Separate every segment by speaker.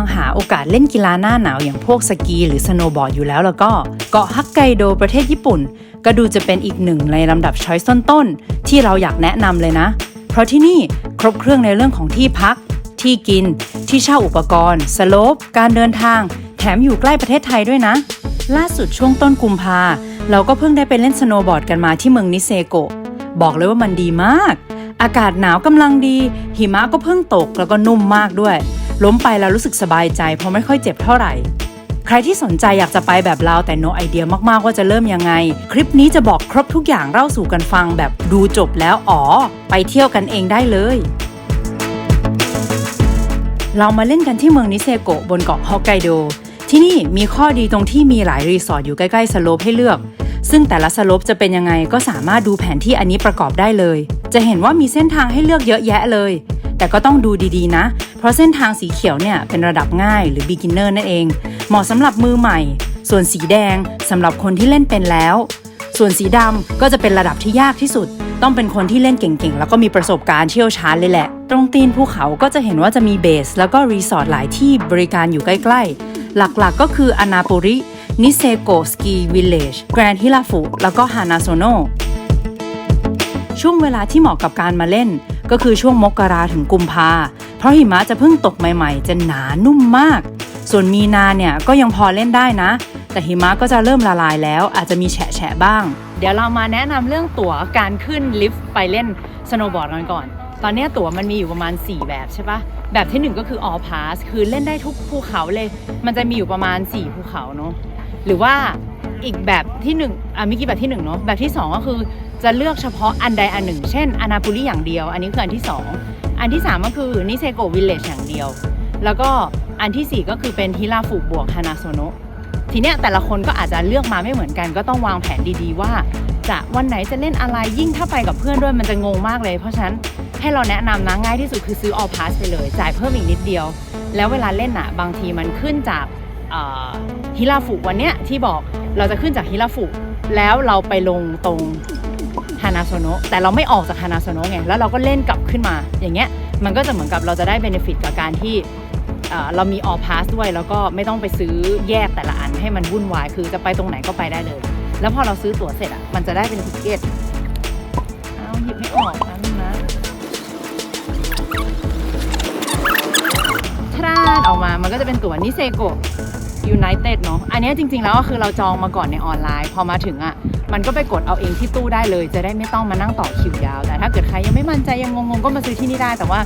Speaker 1: ลังหาโอกาสเล่นกีฬาหน้าหนาวอย่างพวกสกีหรือสโนว์บอร์ดอยู่แล้วแล้วก็เกาะฮักไกโดประเทศญี่ปุ่น ก็ดูจะเป็นอีกหนึ่งในลำดับช้อยส์ต้นๆที่เราอยากแนะนำเลยนะ เพราะที่นี่ครบเครื่องในเรื่องของที่พัก ที่กิน ที่เช่าอุปกรณ์ สโลป การเดินทาง แถมอยู่ใกล้ประเทศไทยด้วยนะ ล่าสุดช่วงต้นกุมภาเราก็เพิ่งได้ไปเล่นสโนว์บอร์ดกันมาที่เมืองนิเซโกะบอกเลยว่ามันดีมาก อากาศหนาวกำลังดี หิมะก็เพิ่งตกแล้วก็นุ่มมากด้วย ล้มไปแล้วรู้สึกสบายใจเพราะไม่ค่อยเจ็บเท่าไหร่ ใครที่สนใจอยากจะไปแบบเราแต่ no ไอเดียมากๆว่าจะเริ่มยังไง คลิปนี้จะบอกครบทุกอย่างเล่าสู่กันฟังแบบดูจบแล้วอ๋อ ไปเที่ยวกันเองได้เลยเรามาเล่นกันที่เมืองนิเซโกะบนเกาะฮอกไกโด ที่นี่มีข้อดีตรงที่มีหลายรีสอร์ทอยู่ใกล้ๆสโลปให้เลือก ซึ่งแต่ละสโลปจะเป็นยังไงก็สามารถดูแผนที่อันนี้ประกอบได้เลย จะเห็นว่ามีเส้นทางให้เลือกเยอะแยะเลย แต่ก็ต้องดูดีๆนะ เพราะเส้นทางสีเขียวเนี่ยเป็นระดับง่ายหรือ beginner นั่นเอง เหมาะสำหรับมือใหม่ ส่วนสีแดงสำหรับคนที่เล่นเป็นแล้ว ส่วนสีดำก็จะเป็นระดับที่ยากที่สุด ต้องเป็นคนที่เล่นเก่งๆ แล้วก็มีประสบการณ์เชี่ยวชาญเลยแหละ ตรงตีนภูเขาก็จะเห็นว่าจะมีเบส แล้วก็รีสอร์ทหลายที่บริการอยู่ใกล้ๆ หลักๆก็คืออนาโปรินิเซโกสกีวิลเลจแกรนด์ฮิลาฟุแล้วก็ฮานาโซโนช่วงเวลาที่เหมาะกับการมาเล่น ก็คือช่วงมกราถึงกุมภาเพราะหิมะจะเพิ่งตกใหม่ๆ จะหนานุ่มมาก ส่วนมีนาเนี่ยก็ยังพอเล่นได้นะ แต่หิมะก็จะเริ่มละลายแล้ว อาจจะมีแฉะๆบ้าง เดี๋ยวเรามาแนะนำเรื่องตั๋วการขึ้นลิฟต์ไปเล่นสโนว์บอร์ดกันก่อน ตอนนี้ตั๋วมันมีอยู่ประมาณ 4 แบบใช่ปะแบบที่ 1 ก็คือ all pass คือเล่นได้ทุกภูเขาเลย มันจะมีอยู่ประมาณ 4 ภูเขาเนาะหรือว่าอีกแบบที่1อะมิกี้แบบที่1เนาะแบบที่ 2 ก็คือ จะเลือกเฉพาะอันใดอันหนึ่ง เช่นอนาปุริอย่างเดียว อันนี้คืออันที่ 2 อันที่ 3 ก็คือนิเซโกวิลเลจอย่างเดียว แล้วก็อันทีสี่ 4 ก็คือเป็นฮิราฟุบวกฮานาโซโนะทีเนี้ยแต่ละคนก็อาจจะเลือกมาไม่เหมือนกัน ก็ต้องวางแผนดีๆว่า จะวันไหนจะเล่นอะไรยิ่งถ้าไปกับเพื่อนด้วยมันจะงงมากเลย เพราะฉะนั้นให้เราแนะนำนะง่ายที่สุดคือซื้อ all pass ไปเลย จ่ายเพิ่มอีกนิดเดียว แล้วเวลาเล่นอะบางทีมันขึ้นจากฮิราฟุวันเนี้ยที่บอกเราจะขึ้นจากฮิราฟุแล้วเราไปลงตรง นาโซโนะแต่เราไม่ออกจากฮานาโซโนะไงแล้วเราก็เล่นกลับขึ้นมา อย่างเงี้ยมันก็จะเหมือนกับเราจะได้เบนฟิตกับการที่เรามี all pass ด้วยแล้วก็ไม่ต้องไปซื้อแยกแต่ละอันให้มันวุ่นวาย คือจะไปตรงไหนก็ไปได้เลย แล้วพอเราซื้อตั๋วเสร็จอะมันจะได้เป็นทิเกตเอาหยิบไม่ออกนะนึงนะทรานออกมามันก็จะเป็นตั๋วนิเซโก ยูไนเต็ดเนาะอันนี้จริงๆแล้วก็คือเราจองมาก่อนในออนไลน์ พอมาถึงอะมันก็ไปกดเอาเองที่ตู้ได้เลย จะได้ไม่ต้องมานั่งต่อคิวยาว แต่ถ้าเกิดใครยังไม่มั่นใจยังงงๆก็มาซื้อที่นี่ได้แต่ว่า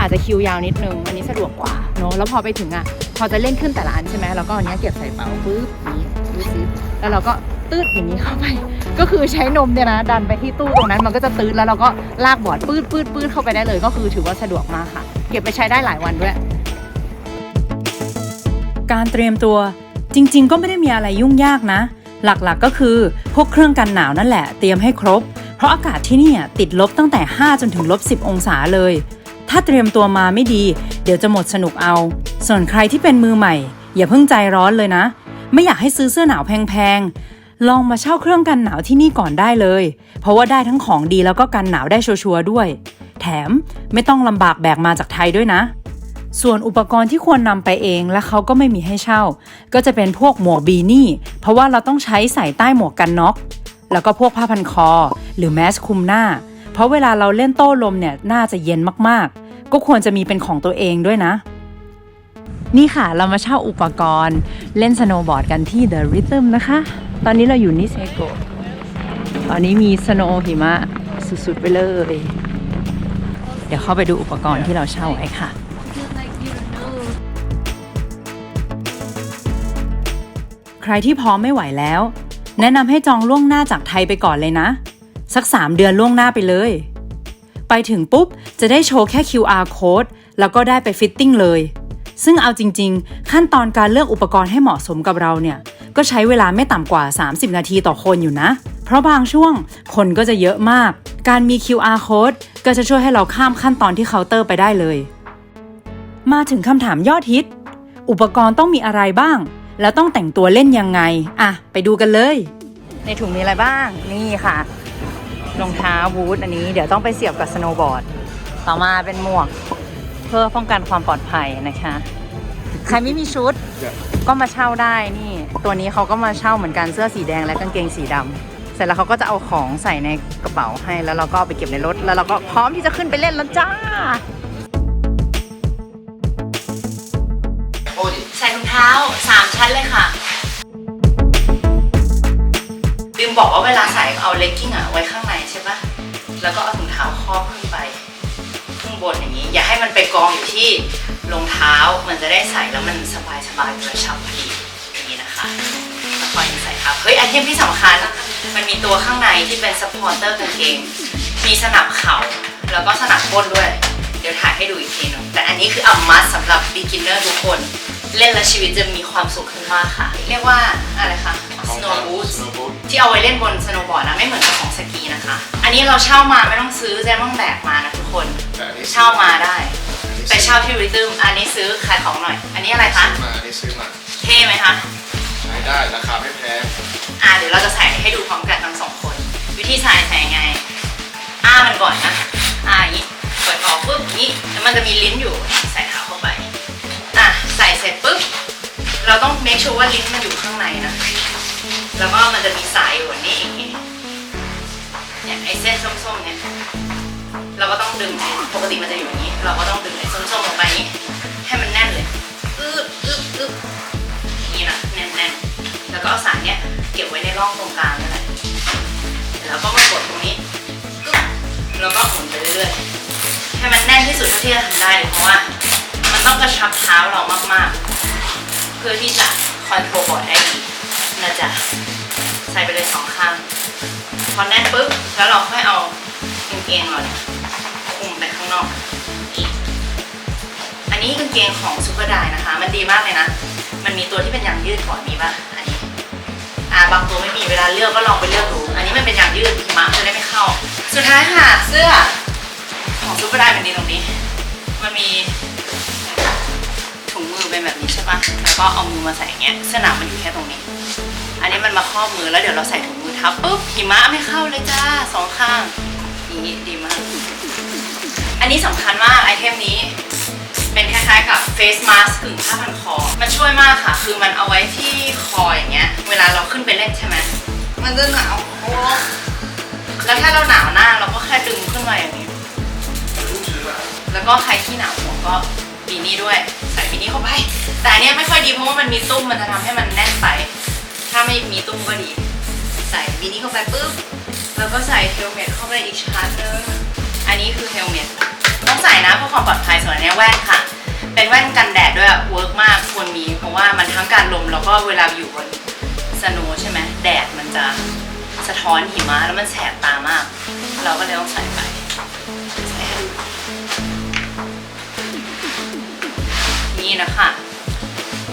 Speaker 1: อาจจะคิวยาวนิดนึง อันนี้สะดวกกว่าเนอะแล้วพอไปถึงอะพอจะเล่นขึ้นแต่ละอันใช่ไหมเราก็อันนี้เก็บใส่เป๋าปุ๊บนี้ปุ๊บแล้วเราก็ตืดอย่างนี้เข้าไป ก็คือใช้นมเนี่ยนะดันไปที่ตู้ตรงนั้นมันก็จะตืดแล้วเราก็ลากบอร์ดปืดปืดปืดเข้าไปได้เลย ก็คือถือว่าสะดวกมากค่ะ เก็บไปใช้ได้หลายวันด้วย การเตรียมตัว จริง ๆ ก็ไม่ได้มีอะไรยุ่งยากนะ หลักๆก็คือพวกเครื่องกันหนาวนั่นแหละ เตรียมให้ครบ เพราะอากาศที่นี่ติดลบตั้งแต่ 5 จนถึงลบ 10 องศาเลย ถ้าเตรียมตัวมาไม่ดี เดี๋ยวจะหมดสนุกเอา ส่วนใครที่เป็นมือใหม่ อย่าเพิ่งใจร้อนเลยนะ ไม่อยากให้ซื้อเสื้อหนาวแพงๆลองมาเช่าเครื่องกันหนาวที่นี่ก่อนได้เลย เพราะว่าได้ทั้งของดีแล้วก็กันหนาวได้ชัวร์ๆด้วย แถมไม่ต้องลำบากแบกมาจากไทยด้วยนะ ส่วนอุปกรณ์ที่ควรนำไปเองและเขาก็ไม่มีให้เช่า ก็จะเป็นพวกหมวกบีนี่ เพราะว่าเราต้องใช้ใส่ใต้หมวกกันน็อก แล้วก็พวกผ้าพันคอ หรือแมสคุมหน้า เพราะเวลาเราเล่นโต้ลมเนี่ยน่าจะเย็นมากๆ ก็ควรจะมีเป็นของตัวเองด้วยนะ นี่ค่ะเรามาเช่าอุปกรณ์เล่นสโนว์บอร์ดกันที่ The Rhythm นะคะ ตอนนี้เราอยู่นิเซโกะตอนนี้มีสโนว์หิมะสุดๆไปเลย เดี๋ยวเข้าไปดูอุปกรณ์ที่เราเช่าไว้ค่ะ ใครที่พร้อมไม่ไหวแล้ว แนะนำให้จองล่วงหน้าจากไทยไปก่อนเลยนะ สัก 3 เดือนล่วงหน้าไปเลย ไปถึงปุ๊บ จะได้โชว์แค่ QR code แล้วก็ได้ไปฟิตติ้งเลย ซึ่งเอาจริง ๆ ขั้นตอนการเลือกอุปกรณ์ให้เหมาะสมกับเราเนี่ย ก็ใช้เวลาไม่ต่ำกว่า 30 นาทีต่อคนอยู่นะ เพราะบางช่วงคนก็จะเยอะมาก การมี QR code ก็จะช่วยให้เราข้ามขั้นตอนที่เคาน์เตอร์ไปได้เลย มาถึงคำถามยอดฮิต อุปกรณ์ต้องมีอะไรบ้าง แล้วต้องแต่งตัวเล่นยังไง อะ ไปดูกันเลย ในถุงมีอะไรบ้าง นี่ค่ะ รองเท้าบูทอันนี้ เดี๋ยวต้องไปเสียบกับสโนว์บอร์ด ต่อมาเป็นหมวก เพื่อป้องกันความปลอดภัยนะคะ ใครไม่มีชุด ก็มาเช่าได้นี่ ตัวนี้เขาก็มาเช่าเหมือนกันเสื้อสีแดงและกางเกงสีดำเสร็จแล้วเขาก็จะเอาของใส่ในกระเป๋าให้ แล้วเราก็ไปเก็บในรถ แล้วเราก็พร้อมที่จะขึ้นไปเล่นแล้วจ้า สามชั้นเลยค่ะลืมบอกว่าเวลาใส่เอาเลกกิ้งอะไว้ข้างในใช่ปะแล้วก็เอาถุงเท้าครอบขึ้นไปข้างบนอย่างนี้ อย่าให้มันไปกองอยู่ที่รองเท้ามันจะได้ใส่แล้วมันสบายสบายกระชับพอดีอย่างนี้นะคะแล้วค่อยใส่ครับเฮ้ยไอเทมที่สำคัญมันมีตัวข้างในที่เป็นซัพพอร์เตอร์กางเกงมีสนับเข่าแล้วก็สนับก้นด้วย เดี๋ยวถ่ายให้ดูอีกทีหนึงแต่อันนี้คืออัมมัสสำหรับ beginner ทุกคน เล่นแล้วชีวิตจะมีความสุขขึ้นมากค่ะ เรียกว่าอะไรคะ snow boots ที่เอาไว้เล่นบนสโนว์บอร์ดนะไม่เหมือนกับของสกีนะคะ อันนี้เราเช่ามาไม่ต้องซื้อแจมต้องแบกมานะทุกคน
Speaker 2: แต่อันนี้
Speaker 1: เช่ามาได้ ไปเช่าที่ริทึมอันนี้ซื้อขายของหน่อย อันนี้อะไรคะ
Speaker 2: ซื้อมาอันนี้ซื้อมา
Speaker 1: เท่ไหมคะ
Speaker 2: ใช้ได้ราคาไม่แพง
Speaker 1: อ่าเดี๋ยวเราจะใส่ให้ดูพร้อมกันทั้งสองคน วิธีใส่ใส่ยังไงอ้ามันก่อนนะอ่าอย่างนี้เปิดออกปุ๊บอย่างนี้แล้วมันจะมีลิ้นอยู่ เราต้อง make sure ว่าลิ้นมันอยู่ข้างในนะ แล้วก็มันจะมีสายอยู่อันนี้อย่างนี้เนี่ยไอเส้นส้มๆเนี่ย เราก็ต้องดึง ปกติมันจะอยู่อย่างนี้ เราก็ต้องดึงไอ้ส้มๆลงไปนี้ให้มันแน่นเลยอึ๊บอึ๊บอึ๊บอย่างนี้นะแน่นๆ แล้วก็เอาสายเนี้ยเก็บไว้ในร่องตรงกลางนั่นแหละแล้วก็มากดตรงนี้กึ๊บแล้วก็หมุนไปเรื่อยๆ ให้มันแน่นที่สุดเท่าที่จะทำได้เลยเพราะว่า มันต้องกระชับเท้าเรามากๆ พื่อที่จะคอนโทรลบอร์ดได้ดีนะจ๊ะใส่ไปเลยสองข้างพอแน่นปุ๊บแล้วเราค่อยเอากางเกงเราเนี่ยคุมไปข้างนอกอีกอันนี้กางเกงของซูเปอร์ไดนะคะ มันดีมากเลยนะ มันมีตัวที่เป็นยางยืดก่อนมีปะอันนี้อ่าบางตัวไม่มีเวลาเลือกก็ลองไปเลือกดูอันนี้มันเป็นยางยืดหิมะจะได้ไม่เข้า สุดท้ายค่ะเสื้อของซูเปอร์ไดมันดีตรงนี้ มันมี เป็นแบบนี้ใช่ปะแล้วก็เอามือมาใส่อย่างเงี้ยเสื้อหนังมันอยู่แค่ตรงนี้ อันนี้มันมาครอบมือแล้วเดี๋ยวเราใส่ถุงมือทับปุ๊บหิมะไม่เข้าเลยจ้าสองข้างอย่างนี้ดีมาก อันนี้สำคัญมากไอเทมนี้ เป็นคล้ายๆกับเฟสมาสก์กึ่งผ้าพันคอ มันช่วยมากค่ะ คือมันเอาไว้ที่คออย่างเงี้ย เวลาเราขึ้นไปเล่นใช่ไหมมันจะหนาวโอ้แล้วถ้าเราหนาวหน้าเราก็แค่ดึงขึ้นมาอย่างนี้ แล้วก็ใครที่หนาวหัวก็ บีนี่ด้วย ใส่บีนี่เข้าไป แต่อันเนี้ยไม่ค่อยดีเพราะว่ามันมีตุ้มมันจะทำให้มันแน่นไป ถ้าไม่มีตุ้มก็ดี ใส่บีนี่เข้าไปปุ๊บแล้วก็ใส่เฮลเมตเข้าไปอีกชั้นนึงอันนี้คือเฮลเมตต้องใส่นะเพื่อความปลอดภัยส่วนอันนี้แว่นค่ะ เป็นแว่นกันแดดด้วยเวิร์กมากควรมี เพราะว่ามันทั้งการลมแล้วก็เวลาอยู่บนสโนใช่ไหมแดดมันจะสะท้อนหิมะแล้วมันแสบตามาก เราก็เลยต้องใส่ไปใส่ให้ดู นี่นะคะ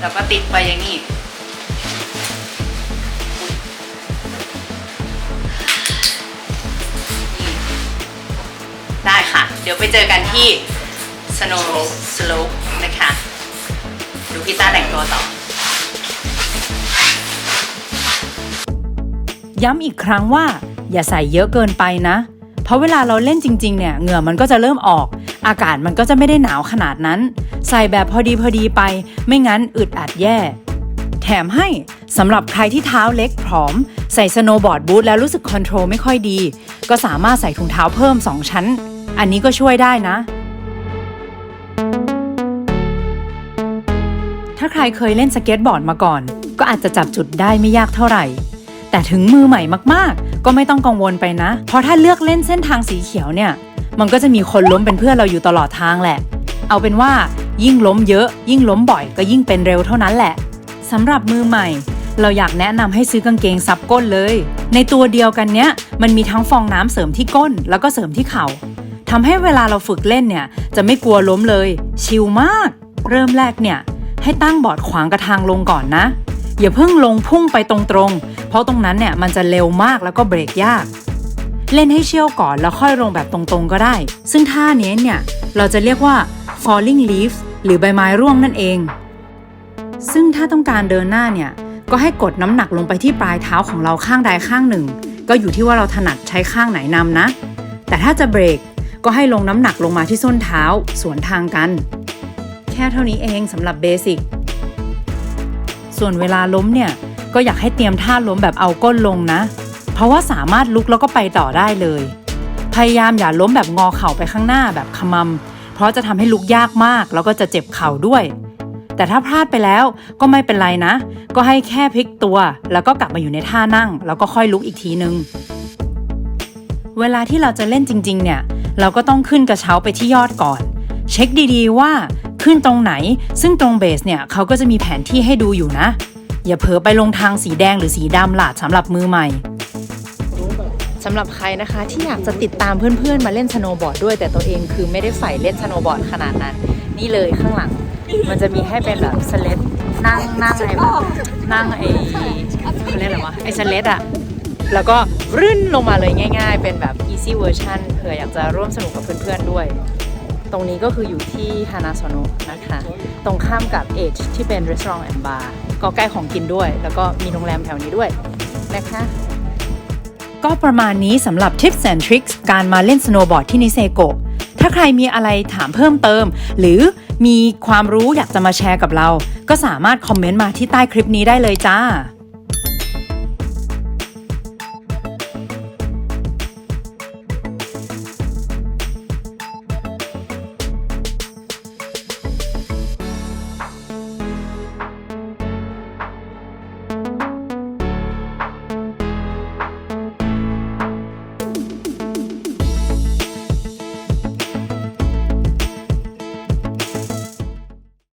Speaker 1: แล้วก็ติดไปอย่างนี้ได้ค่ะ เดี๋ยวไปเจอกันที่ Snow Slope นะคะ ดูพี่ต้าแต่งตัวต่อ ย้ำอีกครั้งว่า อย่าใส่เยอะเกินไปนะ เพราะเวลาเราเล่นจริง ๆ เนี่ย เหงื่อมันก็จะเริ่มออก อากาศมันก็จะไม่ได้หนาวขนาดนั้น ส่แบบพอดีพอดีไป ไม่งั้นอึดอัดแย่ แถมให้สำหรับใครที่เท้าเล็กผอม ใส่สโนว์บอร์ดบูทแล้วรู้สึกคอนโทรลไม่ค่อยดี ก็สามารถใส่ถุงเท้าเพิ่ม 2 ชั้น อันนี้ก็ช่วยได้นะ ถ้าใครเคยเล่นสเก็ตบอร์ดมาก่อน ก็อาจจะจับจุดได้ไม่ยากเท่าไหร่ แต่ถึงมือใหม่มากๆ ก็ไม่ต้องกังวลไปนะ เพราะถ้าเลือกเล่นเส้นทางสีเขียวเนี่ย มันก็จะมีคนล้มเป็นเพื่อนเราอยู่ตลอดทางแหละ เอาเป็นว่า ยิ่งล้มเยอะ ยิ่งล้มบ่อยก็ยิ่งเป็นเร็วเท่านั้นแหละสำหรับมือใหม่ เราอยากแนะนำให้ซื้อกางเกงซับก้นเลย ในตัวเดียวกันเนี้ยมันมีทั้งฟองน้ำเสริมที่ก้น แล้วก็เสริมที่เข่าทำให้เวลาเราฝึกเล่นเนี่ย จะไม่กลัวล้มเลย ชิลมาก เริ่มแรกเนี่ย ให้ตั้งบอร์ดขวางกระทางลงก่อนนะ อย่าเพิ่งลงพุ่งไปตรงๆ เพราะตรงนั้นเนี่ยมันจะเร็วมากแล้วก็เบรกยาก เล่นให้เชี่ยวก่อนแล้วค่อยลงแบบตรงๆก็ได้ ซึ่งท่านี้เนี่ยเราจะเรียกว่า falling leaves หรือใบไม้ร่วงนั่นเอง ซึ่งถ้าต้องการเดินหน้าเนี่ย ก็ให้กดน้ำหนักลงไปที่ปลายเท้าของเราข้างใดข้างหนึ่ง ก็อยู่ที่ว่าเราถนัดใช้ข้างไหนนำนะ แต่ถ้าจะเบรกก็ให้ลงน้ำหนักลงมาที่ส้นเท้าสวนทางกัน แค่เท่านี้เองสำหรับเบสิกส่วนเวลาล้มเนี่ย ก็อยากให้เตรียมท่าล้มแบบเอาก้นลงนะ เพราะว่าสามารถลุกแล้วก็ไปต่อได้เลย พยายามอย่าล้มแบบงอเข่าไปข้างหน้าแบบขมำ เพราะจะทำให้ลุกยากมาก แล้วก็จะเจ็บเข่าด้วย แต่ถ้าพลาดไปแล้วก็ไม่เป็นไรนะ ก็ให้แค่พลิกตัว แล้วก็กลับมาอยู่ในท่านั่ง แล้วก็ค่อยลุกอีกทีนึง เวลาที่เราจะเล่นจริง ๆ เนี่ย เราก็ต้องขึ้นกระเช้าไปที่ยอดก่อน เช็คดีๆว่าขึ้นตรงไหน ซึ่งตรงเบสเนี่ยเขาก็จะมีแผนที่ให้ดูอยู่นะ อย่าเผลอไปลงทางสีแดงหรือสีดำหลาดสำหรับมือใหม่ สำหรับใครนะคะที่อยากจะติดตามเพื่อนๆมาเล่นสโนว์บอร์ดด้วย แต่ตัวเองคือไม่ได้ใฝ่เล่นสโนว์บอร์ดขนาดนั้น นี่เลยข้างหลัง มันจะมีให้เป็นแบบสเลดนั่งนั่งไอ้แบบนั่งไอ้เขาเรียกอะไรวะไอ้สเลดอะแล้วก็รื่นลงมาเลยง่าย ๆ เป็นแบบ easy version เผื่ออยากจะร่วมสนุกกับเพื่อนๆด้วย ตรงนี้ก็คืออยู่ที่ฮานาโซโนะนะคะ ตรงข้ามกับ Age ที่เป็น Restaurant and Bar ก็ใกล้ของกินด้วย แล้วก็มีโรงแรมแถวนี้ด้วยนะคะ ก็ประมาณนี้สำหรับ Tips and Tricks การมาเล่นสโนว์บอร์ดที่นิเซโกะถ้าใครมีอะไรถามเพิ่มเติม หรือมีความรู้อยากจะมาแชร์กับเรา ก็สามารถคอมเมนต์มาที่ใต้คลิปนี้ได้เลยจ้า